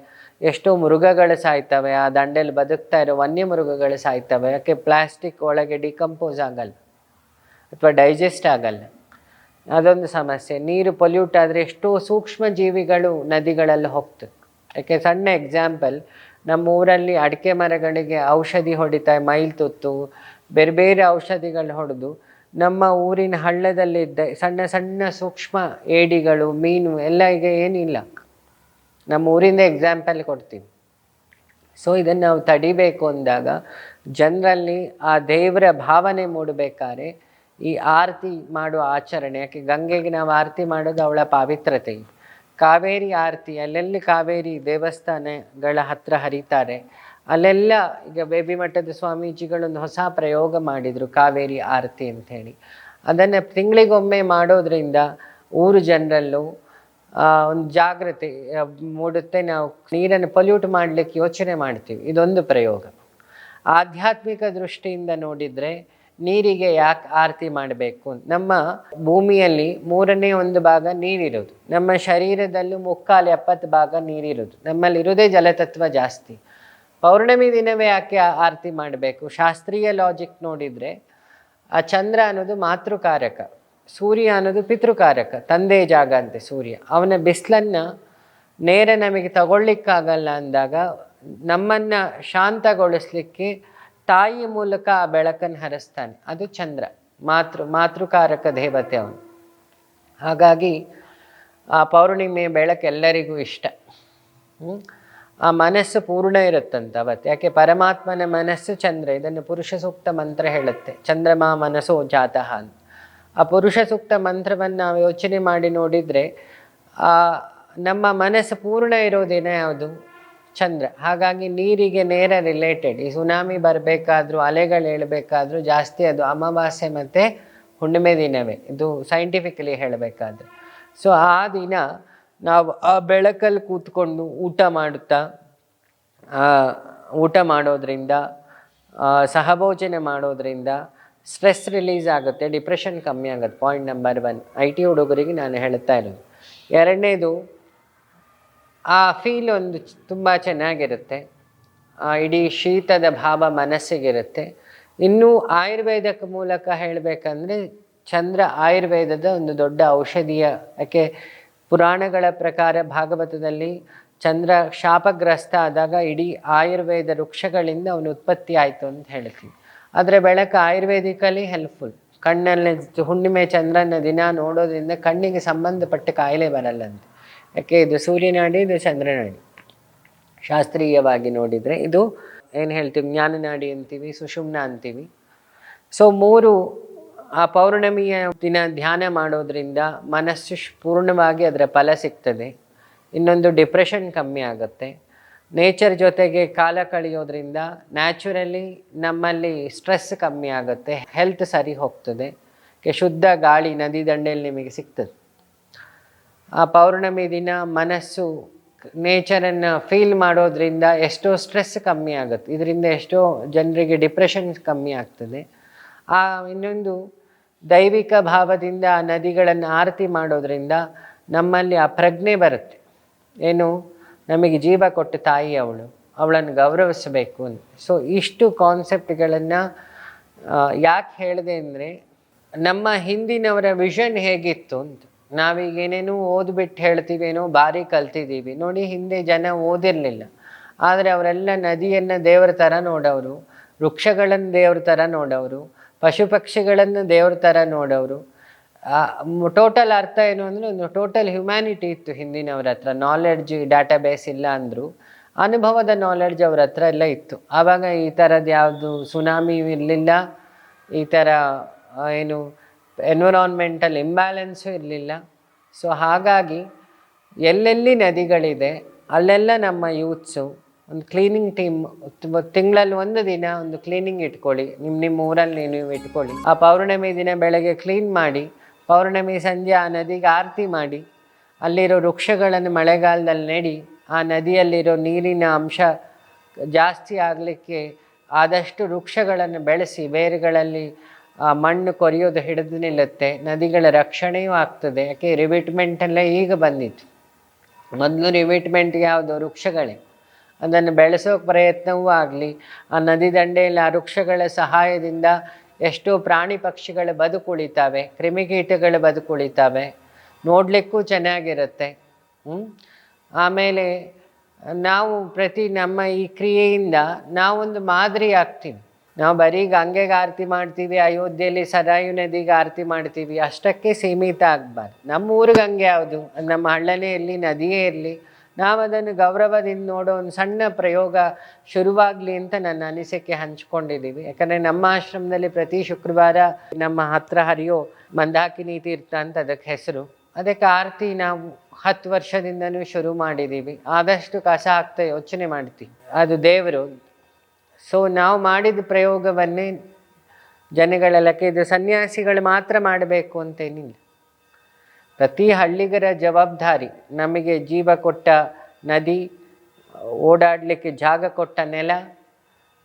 ಎಷ್ಟೋ ಮೃಗಗಳು ಸಾಯ್ತವೆ, ಆ ದಂಡೆಯಲ್ಲಿ ಬದುಕ್ತಾ ಇರೋ ವನ್ಯ ಮೃಗಗಳು ಸಾಯ್ತವೆ. ಯಾಕೆ? ಪ್ಲಾಸ್ಟಿಕ್ ಒಳಗೆ ಡಿಕಂಪೋಸ್ ಆಗಲ್ಲ, ಅಥವಾ ಡೈಜೆಸ್ಟ್ ಆಗಲ್ಲ. ಅದೊಂದು ಸಮಸ್ಯೆ. ನೀರು ಪೊಲ್ಯೂಟ್ ಆದರೆ ಎಷ್ಟೋ ಸೂಕ್ಷ್ಮ ಜೀವಿಗಳು ನದಿಗಳಲ್ಲಿ ಹೋಗ್ತದೆ ಯಾಕೆ? ಸಣ್ಣ ಎಕ್ಸಾಂಪಲ್ ನಮ್ಮ ಊರಲ್ಲಿ ಅಡಿಕೆ ಮರಗಳಿಗೆ ಔಷಧಿ ಹೊಡಿತಾ, ಮೈಲ್ ತುತ್ತು ಬೇರೆ ಬೇರೆ ಔಷಧಿಗಳು ಹೊಡೆದು ನಮ್ಮ ಊರಿನ ಹಳ್ಳದಲ್ಲಿದ್ದ ಸಣ್ಣ ಸಣ್ಣ ಸೂಕ್ಷ್ಮ ಏಡಿಗಳು, ಮೀನು ಎಲ್ಲ ಈಗ ಏನಿಲ್ಲ. ನಮ್ಮ ಊರಿಂದ ಎಕ್ಸಾಂಪಲ್ ಕೊಡ್ತೀವಿ ಸೊ ಇದನ್ನು ನಾವು ತಡಿಬೇಕು ಅಂದಾಗ ಜನರಲ್ಲಿ ಆ ದೇವರ ಭಾವನೆ ಮೂಡಬೇಕಾದ್ರೆ ಈ ಆರತಿ ಮಾಡುವ ಆಚರಣೆ, ಯಾಕೆ ಗಂಗೆಗೆ ನಾವು ಆರತಿ ಮಾಡೋದು ಅವಳ ಪಾವಿತ್ರತೆ ಕಾವೇರಿ ಆರತಿ, ಅಲ್ಲೆಲ್ಲಿ ಕಾವೇರಿ ದೇವಸ್ಥಾನಗಳ ಹತ್ರ ಹರಿತಾರೆ. ಅಲ್ಲೆಲ್ಲ ಈಗ ಬೇಬಿ ಮಠದ ಸ್ವಾಮೀಜಿಗಳೊಂದು ಹೊಸ ಪ್ರಯೋಗ ಮಾಡಿದರು, ಕಾವೇರಿ ಆರತಿ ಅಂಥೇಳಿ. ಅದನ್ನು ತಿಂಗಳಿಗೊಮ್ಮೆ ಮಾಡೋದ್ರಿಂದ ಊರು ಜನರಲ್ಲೂ ಒಂದು ಜಾಗೃತಿ ಮೂಡುತ್ತೆ ನಾವು ನೀರನ್ನು ಪೊಲ್ಯೂಟ್ ಮಾಡಲಿಕ್ಕೆ ಯೋಚನೆ ಮಾಡ್ತೀವಿ. ಇದೊಂದು ಪ್ರಯೋಗ. ಆಧ್ಯಾತ್ಮಿಕ ದೃಷ್ಟಿಯಿಂದ ನೋಡಿದರೆ ನೀರಿಗೆ ಯಾಕೆ ಆರತಿ ಮಾಡಬೇಕು? ನಮ್ಮ ಭೂಮಿಯಲ್ಲಿ ಮೂರನೇ ಒಂದು ಭಾಗ ನೀರಿರೋದು. ನಮ್ಮ ಶರೀರದಲ್ಲೂ ಮುಕ್ಕಾಲು ಎಪ್ಪತ್ತು ಭಾಗ ನೀರಿರೋದು. ನಮ್ಮಲ್ಲಿರೋದೇ ಜಲತತ್ವ ಜಾಸ್ತಿ. ಪೌರ್ಣಮಿ ದಿನವೇ ಯಾಕೆ ಆರತಿ ಮಾಡಬೇಕು? ಶಾಸ್ತ್ರೀಯ ಲಾಜಿಕ್ ನೋಡಿದರೆ, ಆ ಚಂದ್ರ ಅನ್ನೋದು ಮಾತೃಕಾರಕ, ಸೂರ್ಯ ಅನ್ನೋದು ಪಿತೃಕಾರಕ, ತಂದೆ ಜಾಗ ಅಂತೆ ಸೂರ್ಯ. ಅವನ ಬಿಸಿಲನ್ನು ನೇರ ನಮಗೆ ತಗೊಳ್ಳಿಕ್ಕಾಗಲ್ಲ ಅಂದಾಗ, ನಮ್ಮನ್ನು ಶಾಂತಗೊಳಿಸ್ಲಿಕ್ಕೆ ತಾಯಿ ಮೂಲಕ ಆ ಬೆಳಕನ್ನು ಹರಿಸ್ತಾನೆ. ಅದು ಚಂದ್ರ, ಮಾತೃ ಮಾತೃಕಾರಕ ದೇವತೆ ಅವನು. ಹಾಗಾಗಿ ಆ ಪೌರ್ಣಿಮೆ ಬೆಳಕು ಎಲ್ಲರಿಗೂ ಇಷ್ಟ? ಆ ಮನಸ್ಸು ಪೂರ್ಣ ಇರುತ್ತಂತ ಅವತ್ತು. ಯಾಕೆ? ಪರಮಾತ್ಮನ ಮನಸ್ಸು ಚಂದ್ರ, ಇದನ್ನು ಪುರುಷ ಸೂಕ್ತ ಮಂತ್ರ ಹೇಳುತ್ತೆ. ಚಂದ್ರಮಾ ಮನಸ್ಸು ಜಾತಃ ಅಂತ. ಆ ಪುರುಷ ಸೂಕ್ತ ಮಂತ್ರವನ್ನು ನಾವು ಯೋಚನೆ ಮಾಡಿ ನೋಡಿದರೆ ನಮ್ಮ ಮನಸ್ಸು ಪೂರ್ಣ ಇರೋದೇನೇ ಯಾವುದು? ಚಂದ್ರ. ಹಾಗಾಗಿ ನೀರಿಗೆ ನೇರ ರಿಲೇಟೆಡ್ ಈ ಸುನಾಮಿ ಬರಬೇಕಾದ್ರೂ, ಅಲೆಗಳು ಹೇಳಬೇಕಾದ್ರೂ ಜಾಸ್ತಿ ಅದು ಅಮಾವಾಸ್ಯೆ ಮತ್ತು ಹುಣ್ಣಿಮೆ ದಿನವೇ. ಇದು ಸೈಂಟಿಫಿಕಲಿ ಹೇಳಬೇಕಾದ್ರೆ. ಸೊ ಆ ದಿನ ನಾವು ಆ ಬೆಳಕಲ್ಲಿ ಕೂತ್ಕೊಂಡು ಊಟ ಮಾಡುತ್ತಾ ಊಟ ಮಾಡೋದ್ರಿಂದ ಸಹಭೋಜನೆ ಮಾಡೋದ್ರಿಂದ ಸ್ಟ್ರೆಸ್ ರಿಲೀಸ್ ಆಗುತ್ತೆ ಡಿಪ್ರೆಷನ್ ಕಮ್ಮಿ ಆಗುತ್ತೆ. Point number one I T ಹುಡುಗರಿಗೆ ನಾನು ಹೇಳ್ತಾ ಇರೋದು. ಎರಡನೇದು, ಆ ಫೀಲ್ ಒಂದು ತುಂಬ ಚೆನ್ನಾಗಿರುತ್ತೆ. ಇಡೀ ಶೀತದ ಭಾವ ಮನಸ್ಸಿಗಿರುತ್ತೆ. ಇನ್ನೂ ಆಯುರ್ವೇದಕ್ಕೆ ಮೂಲಕ ಹೇಳಬೇಕಂದ್ರೆ ಚಂದ್ರ ಆಯುರ್ವೇದದ ಒಂದು ದೊಡ್ಡ ಔಷಧೀಯ, ಯಾಕೆ ಪುರಾಣಗಳ ಪ್ರಕಾರ ಭಾಗವತದಲ್ಲಿ ಚಂದ್ರ ಶಾಪಗ್ರಸ್ತ ಆದಾಗ ಇಡೀ ಆಯುರ್ವೇದ ವೃಕ್ಷಗಳಿಂದ ಅವನು ಉತ್ಪತ್ತಿ ಆಯಿತು ಅಂತ ಹೇಳ್ತೀವಿ. ಆದರೆ ಬೆಳಕು ಆಯುರ್ವೇದಿಕಲಿ ಹೆಲ್ಪ್ಫುಲ್ ಕಣ್ಣಲ್ಲಿ ಹುಣ್ಣಿಮೆ ಚಂದ್ರನ ದಿನ ನೋಡೋದ್ರಿಂದ ಕಣ್ಣಿಗೆ ಸಂಬಂಧಪಟ್ಟ ಕಾಯಿಲೆ ಬರಲ್ಲಂತೆ. ಯಾಕೆ? ಇದು ಸೂರ್ಯನಾಡಿ, ಇದು ಚಂದ್ರನಾಡಿ. ಶಾಸ್ತ್ರೀಯವಾಗಿ ನೋಡಿದರೆ ಇದು ಏನು ಹೇಳ್ತೀವಿ? ಜ್ಞಾನನಾಡಿ ಅಂತೀವಿ, ಸುಷುಮ್ನ ಅಂತೀವಿ. ಸೊ ಮೂರು ಆ ಪೌರ್ಣಮಿಯ ದಿನ ಧ್ಯಾನ ಮಾಡೋದ್ರಿಂದ ಮನಸ್ಸು ಪೂರ್ಣವಾಗಿ ಅದರ ಫಲ ಸಿಗ್ತದೆ. ಇನ್ನೊಂದು ಡಿಪ್ರೆಷನ್ ಕಮ್ಮಿ ಆಗುತ್ತೆ. ನೇಚರ್ ಜೊತೆಗೆ ಕಾಲ ಕಳೆಯೋದ್ರಿಂದ ನ್ಯಾಚುರಲಿ ನಮ್ಮಲ್ಲಿ ಸ್ಟ್ರೆಸ್ ಕಮ್ಮಿ ಆಗುತ್ತೆ. ಹೆಲ್ತ್ ಸರಿ ಹೋಗ್ತದೆ. ಶುದ್ಧ ಗಾಳಿ ನದಿ ದಂಡೆಯಲ್ಲಿ ನಿಮಗೆ ಸಿಗ್ತದೆ. ಆ ಪೌರ್ಣಮಿ ದಿನ ಮನಸ್ಸು ನೇಚರನ್ನು ಫೀಲ್ ಮಾಡೋದ್ರಿಂದ ಎಷ್ಟೋ ಸ್ಟ್ರೆಸ್ ಕಮ್ಮಿ ಆಗುತ್ತೆ. ಇದರಿಂದ ಎಷ್ಟೋ ಜನರಿಗೆ ಡಿಪ್ರೆಷನ್ ಕಮ್ಮಿ ಆಗ್ತದೆ. ಆ ಇನ್ನೊಂದು ದೈವಿಕ ಭಾವದಿಂದ ಆ ನದಿಗಳನ್ನು ಆರತಿ ಮಾಡೋದ್ರಿಂದ ನಮ್ಮಲ್ಲಿ ಆ ಪ್ರಜ್ಞೆ ಬರುತ್ತೆ. ಏನು? ನಮಗೆ ಜೀವ ಕೊಟ್ಟ ತಾಯಿ ಅವಳು. ಅವಳನ್ನು ಗೌರವಿಸಬೇಕು ಅಂತ. ಸೊ ಇಷ್ಟು ಕಾನ್ಸೆಪ್ಟ್ಗಳನ್ನು ಯಾಕೆ ಹೇಳಿದೆ ಅಂದರೆ, ನಮ್ಮ ಹಿಂದಿನವರ ವಿಷನ್ ಹೇಗಿತ್ತು ಅಂತ. ನಾವೀಗ ಏನೇನೋ ಓದ್ಬಿಟ್ಟು ಹೇಳ್ತೀವೇನೋ ಭಾರಿ ಕಲ್ತಿದ್ದೀವಿ. ನೋಡಿ, ಹಿಂದೆ ಜನ ಓದಿರಲಿಲ್ಲ. ಆದರೆ ಅವರೆಲ್ಲ ನದಿಯನ್ನು ದೇವರ ಥರ ನೋಡೋರು, ವೃಕ್ಷಗಳನ್ನು ದೇವ್ರ ಥರ ನೋಡೋರು ಪಶು ಪಕ್ಷಿಗಳನ್ನು ದೇವ್ರ ಥರ ನೋಡೋರು ಟೋಟಲ್ ಅರ್ಥ ಏನು ಅಂದರೆ ಒಂದು ಟೋಟಲ್ ಹ್ಯುಮ್ಯಾನಿಟಿ ಇತ್ತು ಹಿಂದಿನವ್ರ ಹತ್ರ. ನಾಲೆಡ್ಜ್ ಡಾಟಾ ಬೇಸ್ ಇಲ್ಲ ಅಂದರು. ಅನುಭವದ ನಾಲೆಡ್ಜ್ ಅವ್ರ ಹತ್ರ ಎಲ್ಲ ಇತ್ತು. ಆವಾಗ ಈ ಥರದ್ದು ಯಾವುದು ಸುನಾಮಿ ಇರಲಿಲ್ಲ. ಈ ಥರ ಏನು ಎನ್ವಿರಾನ್ಮೆಂಟಲ್ ಇಂಬ್ಯಾಲೆನ್ಸು ಇರಲಿಲ್ಲ. ಸೊ ಹಾಗಾಗಿ ಎಲ್ಲೆಲ್ಲಿ ನದಿಗಳಿದೆ, ಅಲ್ಲೆಲ್ಲ ನಮ್ಮ ಯೂತ್ಸು ಒಂದು ಕ್ಲೀನಿಂಗ್ ಟೀಮ್ ತಿಂಗಳಲ್ಲಿ ಒಂದು ದಿನ ಒಂದು ಕ್ಲೀನಿಂಗ್ ಇಟ್ಕೊಳ್ಳಿ. ನಿಮ್ಮ ನಿಮ್ಮ ಊರಲ್ಲಿ ನೀವು ಇಟ್ಕೊಳ್ಳಿ. ಆ ಪೌರ್ಣಮಿ ದಿನ ಬೆಳಗ್ಗೆ ಕ್ಲೀನ್ ಮಾಡಿ, ಪೌರ್ಣಮಿ ಸಂಜೆ ಆ ನದಿಗೆ ಆರತಿ ಮಾಡಿ, ಅಲ್ಲಿರೋ ವೃಕ್ಷಗಳನ್ನು ಮಳೆಗಾಲದಲ್ಲಿ ನೆಡಿ, ಆ ನದಿಯಲ್ಲಿರೋ ನೀರಿನ ಅಂಶ ಜಾಸ್ತಿ ಆಗಲಿಕ್ಕೆ ಆದಷ್ಟು ವೃಕ್ಷಗಳನ್ನು ಬೆಳೆಸಿ, ಬೇರುಗಳಲ್ಲಿ, ಆ ಮಣ್ಣು ಕೊರೆಯೋದು ಹಿಡಿದು ನಿಲ್ಲುತ್ತೆ. ನದಿಗಳ ರಕ್ಷಣೆಯೂ ಆಗ್ತದೆ. ಯಾಕೆ ರಿವಿಟ್ಮೆಂಟ್ ಎಲ್ಲ ಈಗ ಬಂದಿತ್ತು. ಮೊದಲು ರಿವಿಟ್ಮೆಂಟ್ ಯಾವುದು? ವೃಕ್ಷಗಳೇ. ಅದನ್ನು ಬೆಳೆಸೋ ಪ್ರಯತ್ನವೂ ಆಗಲಿ, ಆ ನದಿ ದಂಡೆಯಲ್ಲಿ ಆ ವೃಕ್ಷಗಳ ಸಹಾಯದಿಂದ ಎಷ್ಟೋ ಪ್ರಾಣಿ ಪಕ್ಷಿಗಳ ಬದುಕುಳಿತಾವೆ, ಕ್ರಿಮಿಕೀಟಗಳು ಬದುಕುಳಿತಾವೆ. ನೋಡಲಿಕ್ಕೂ ಚೆನ್ನಾಗಿರುತ್ತೆ? ಆಮೇಲೆ ನಾವು ಪ್ರತಿ ನಮ್ಮ ಈ ಕ್ರಿಯೆಯಿಂದ ನಾವೊಂದು ಮಾದರಿ ಆಗ್ತೀವಿ. ನಾವು ಬರೀ ಗಂಗೆಗೆ ಆರತಿ ಮಾಡ್ತೀವಿ, ಅಯೋಧ್ಯೆಯಲ್ಲಿ ಸದಾಯು ನದಿಗೆ ಆರತಿ ಮಾಡ್ತೀವಿ, ಅಷ್ಟಕ್ಕೆ ಸೀಮಿತ ಆಗಬಾರ್ದು. ನಮ್ಮ ಊರು ಗಂಗೆ ಯಾವುದು? ನಮ್ಮ ಹಳ್ಳನೇ ಇರಲಿ, ನದಿಯೇ ಇರಲಿ. ನಾವು ಅದನ್ನು ಗೌರವದಿಂದ ನೋಡೋ ಒಂದು ಸಣ್ಣ ಪ್ರಯೋಗ ಶುರುವಾಗಲಿ ಅಂತ ನನ್ನ ಅನಿಸಿಕೆ ಹಂಚ್ಕೊಂಡಿದ್ದೀವಿ. ಯಾಕಂದರೆ ನಮ್ಮ ಆಶ್ರಮದಲ್ಲಿ ಪ್ರತಿ ಶುಕ್ರವಾರ ನಮ್ಮ ಹತ್ರ ಹರಿಯೋ ಮಂದಾಕಿನಿ ತೀರ್ಥ ಅಂತ ಅದಕ್ಕೆ ಹೆಸರು. ಅದಕ್ಕೆ ಆರತಿ ನಾವು ಹತ್ತು ವರ್ಷದಿಂದನೂ ಶುರು ಮಾಡಿದ್ದೀವಿ. ಆದಷ್ಟು ಕಸ ಆಗ್ತಾ ಯೋಚನೆ ಮಾಡ್ತೀವಿ. ಅದು ದೇವರು. ಸೊ ನಾವು ಮಾಡಿದ ಪ್ರಯೋಗವನ್ನೇ ಜನಗಳೆಲ್ಲಕ್ಕೆ ಇದು ಸನ್ಯಾಸಿಗಳು ಮಾತ್ರ ಮಾಡಬೇಕು ಅಂತೇನಿಲ್ಲ. ಪ್ರತಿ ಹಳ್ಳಿಗರ ಜವಾಬ್ದಾರಿ ನಮಗೆ ಜೀವ ಕೊಟ್ಟ ನದಿ, ಓಡಾಡಲಿಕ್ಕೆ ಜಾಗ ಕೊಟ್ಟ ನೆಲ,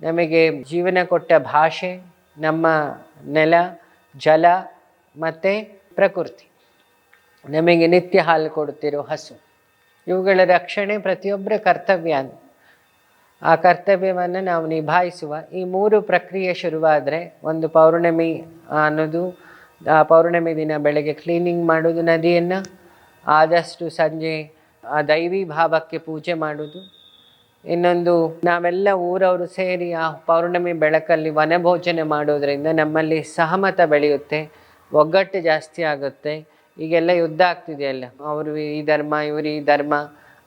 ನಮಗೆ ಜೀವನ ಕೊಟ್ಟ ಭಾಷೆ, ನಮ್ಮ ನೆಲ, ಜಲ ಮತ್ತು ಪ್ರಕೃತಿ. ನಮಗೆ ನಿತ್ಯ ಹಾಲು ಕೊಡುತ್ತಿರೋ ಹಸು. ಇವುಗಳ ರಕ್ಷಣೆ ಪ್ರತಿಯೊಬ್ಬರ ಕರ್ತವ್ಯ ಆ ಕರ್ತವ್ಯವನ್ನು ನಾವು ನಿಭಾಯಿಸುವ ಈ ಮೂರು ಪ್ರಕ್ರಿಯೆ ಶುರುವಾದರೆ ಒಂದು ಪೌರ್ಣಮಿ ಅನ್ನೋದು ಆ ಪೌರ್ಣಮಿ ದಿನ ಬೆಳಗ್ಗೆ ಕ್ಲೀನಿಂಗ್ ಮಾಡೋದು ನದಿಯನ್ನು, ಆದಷ್ಟು ಸಂಜೆ ಆ ದೈವಿ ಭಾವಕ್ಕೆ ಪೂಜೆ ಮಾಡೋದು ಇನ್ನೊಂದು, ನಾವೆಲ್ಲ ಊರವರು ಸೇರಿ ಆ ಪೌರ್ಣಮಿ ಬೆಳಕಲ್ಲಿ ವನಭೋಜನೆ ಮಾಡೋದರಿಂದ ನಮ್ಮಲ್ಲಿ ಸಹಮತ ಬೆಳೆಯುತ್ತೆ, ಒಗ್ಗಟ್ಟು ಜಾಸ್ತಿ ಆಗುತ್ತೆ. ಈಗೆಲ್ಲ ಯುದ್ಧ ಆಗ್ತಿದೆಯಲ್ಲ ಅವರು ಈ ಧರ್ಮ, ಇವರು ಈ ಧರ್ಮ,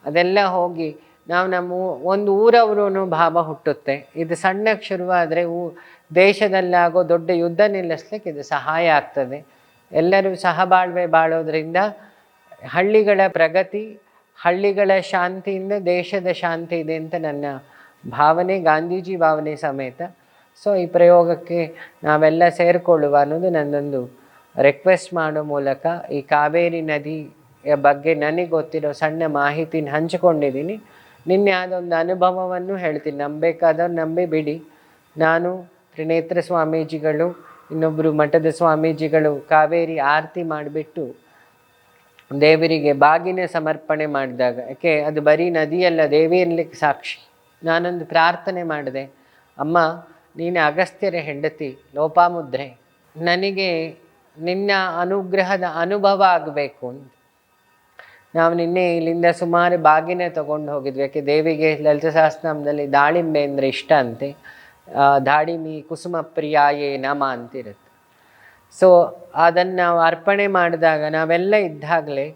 ಅದೆಲ್ಲ ಹೋಗಿ ನಾವು ನಮ್ಮ ಒಂದು ಊರವರು ಭಾವ ಹುಟ್ಟುತ್ತೆ. ಇದು ಸಣ್ಣಕ್ಕೆ ಶುರುವಾದರೆ ಊ ದೇಶದಲ್ಲಾಗೋ ದೊಡ್ಡ ಯುದ್ಧ ನಿಲ್ಲಿಸ್ಲಿಕ್ಕೆ ಇದು ಸಹಾಯ ಆಗ್ತದೆ. ಎಲ್ಲರೂ ಸಹಬಾಳ್ವೆ ಬಾಳೋದ್ರಿಂದ ಹಳ್ಳಿಗಳ ಪ್ರಗತಿ, ಹಳ್ಳಿಗಳ ಶಾಂತಿಯಿಂದ ದೇಶದ ಶಾಂತಿ ಇದೆ ಅಂತ ನನ್ನ ಭಾವನೆ, ಗಾಂಧೀಜಿ ಭಾವನೆ ಸಮೇತ. ಸೊ ಈ ಪ್ರಯೋಗಕ್ಕೆ ನಾವೆಲ್ಲ ಸೇರಿಕೊಳ್ಳುವ ಅನ್ನೋದು ನನ್ನೊಂದು ರಿಕ್ವೆಸ್ಟ್ ಮಾಡೋ ಮೂಲಕ ಈ ಕಾವೇರಿ ನದಿಯ ಬಗ್ಗೆ ನನಗೆ ಗೊತ್ತಿರೋ ಸಣ್ಣ ಮಾಹಿತಿನ ಹಂಚಿಕೊಂಡಿದ್ದೀನಿ. ನಿನ್ನೆ ಅದೊಂದು ಅನುಭವವನ್ನು ಹೇಳ್ತೀನಿ. ನಂಬೇಕಾದವ್ರು ನಂಬಿ ಬಿಡಿ. ನಾನು ತ್ರಿನೇತ್ರ ಸ್ವಾಮೀಜಿಗಳು ಇನ್ನೊಬ್ಬರು ಮಠದ ಸ್ವಾಮೀಜಿಗಳು ಕಾವೇರಿ ಆರತಿ ಮಾಡಿಬಿಟ್ಟು ದೇವರಿಗೆ ಬಾಗಿನ ಸಮರ್ಪಣೆ ಮಾಡಿದಾಗ, ಯಾಕೆ ಅದು ಬರೀ ನದಿಯಲ್ಲ ದೇವಿ ಅನ್ಲಿಕ್ಕೆ ಸಾಕ್ಷಿ. ನಾನೊಂದು ಪ್ರಾರ್ಥನೆ ಮಾಡಿದೆ, ಅಮ್ಮ, ನೀನು ಅಗಸ್ತ್ಯರ ಹೆಂಡತಿ, ಲೋಪಾಮುದ್ರೆ, ನನಗೆ ನಿನ್ನ ಅನುಗ್ರಹದ ಅನುಭವ ಆಗಬೇಕು ಅಂತ. ನಾವು ನಿನ್ನೆ ಇಲ್ಲಿಂದ ಸುಮಾರು ಬಾಗಿನ ತಗೊಂಡು ಹೋಗಿದ್ವಿ, ಯಾಕೆ ದೇವಿಗೆ ಲಲಿತ ಸಹಸ್ರನಾಮದಲ್ಲಿ ದಾಳಿಂಬೆ ಅಂದರೆ ಇಷ್ಟ ಅಂತೆ. ಆ, ದಾಳಿಮಿ ಕುಸುಮ ಪ್ರಿಯಾಯೇ ನಮ ಅಂತಿರುತ್ತೆ. ಸೊ ಅದನ್ನು ನಾವು ಅರ್ಪಣೆ ಮಾಡಿದಾಗ ನಾವೆಲ್ಲ ಇದ್ದಾಗಲೇ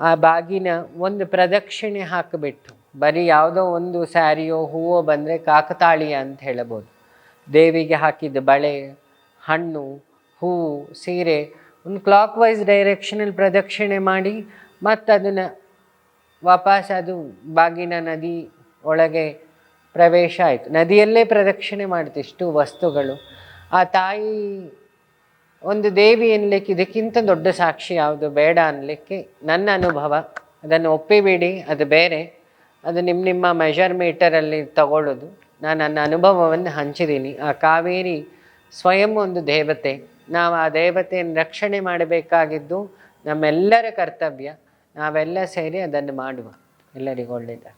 ಆ ಬಾಗಿನ ಒಂದು ಪ್ರದಕ್ಷಿಣೆ ಹಾಕಿಬಿಟ್ಟು ಬರೀ ಯಾವುದೋ ಒಂದು ಸ್ಯಾರಿಯೋ ಹೂವೋ ಬಂದರೆ ಕಾಕತಾಳೀಯ ಅಂತ ಹೇಳಬೋದು. ದೇವಿಗೆ ಹಾಕಿದ ಬಳೆ ಹಣ್ಣು ಹೂವು ಸೀರೆ ಒಂದು ಕ್ಲಾಕ್ ವೈಸ್ ಡೈರೆಕ್ಷನಲ್ಲಿ ಪ್ರದಕ್ಷಿಣೆ ಮಾಡಿ ಮತ್ತು ಅದನ್ನು ವಾಪಸ್ ಅದು ಬಾಗಿನ ನದಿ ಒಳಗೆ ಪ್ರವೇಶ ಆಯಿತು. ನದಿಯಲ್ಲೇ ಪ್ರದಕ್ಷಿಣೆ ಮಾಡಿತು ಇಷ್ಟು ವಸ್ತುಗಳು. ಆ ತಾಯಿ ಒಂದು ದೇವಿ ಅನ್ಲಿಕ್ಕೆ ಇದಕ್ಕಿಂತ ದೊಡ್ಡ ಸಾಕ್ಷಿ ಯಾವುದು ಬೇಡ ಅನ್ಲಿಕ್ಕೆ ನನ್ನ ಅನುಭವ. ಅದನ್ನು ಒಪ್ಪಿಬಿಡಿ, ಅದು ಬೇರೆ. ಅದು ನಿಮ್ಮ ನಿಮ್ಮ ಮೆಷರ್ ಮೀಟರಲ್ಲಿ ತಗೊಳ್ಳೋದು ನಾನು ನನ್ನ ಅನುಭವವನ್ನು ಹಂಚಿದ್ದೀನಿ ಆ ಕಾವೇರಿ ಸ್ವಯಂ ಒಂದು ದೇವತೆ. ನಾವು ಆ ದೇವತೆಯನ್ನು ರಕ್ಷಣೆ ಮಾಡಬೇಕಾಗಿದ್ದು ನಮ್ಮೆಲ್ಲರ ಕರ್ತವ್ಯ. ನಾವೆಲ್ಲ ಸೇರಿ ಅದನ್ನು ಮಾಡುವ. ಎಲ್ಲರಿಗೂ ಒಳ್ಳೆಯದು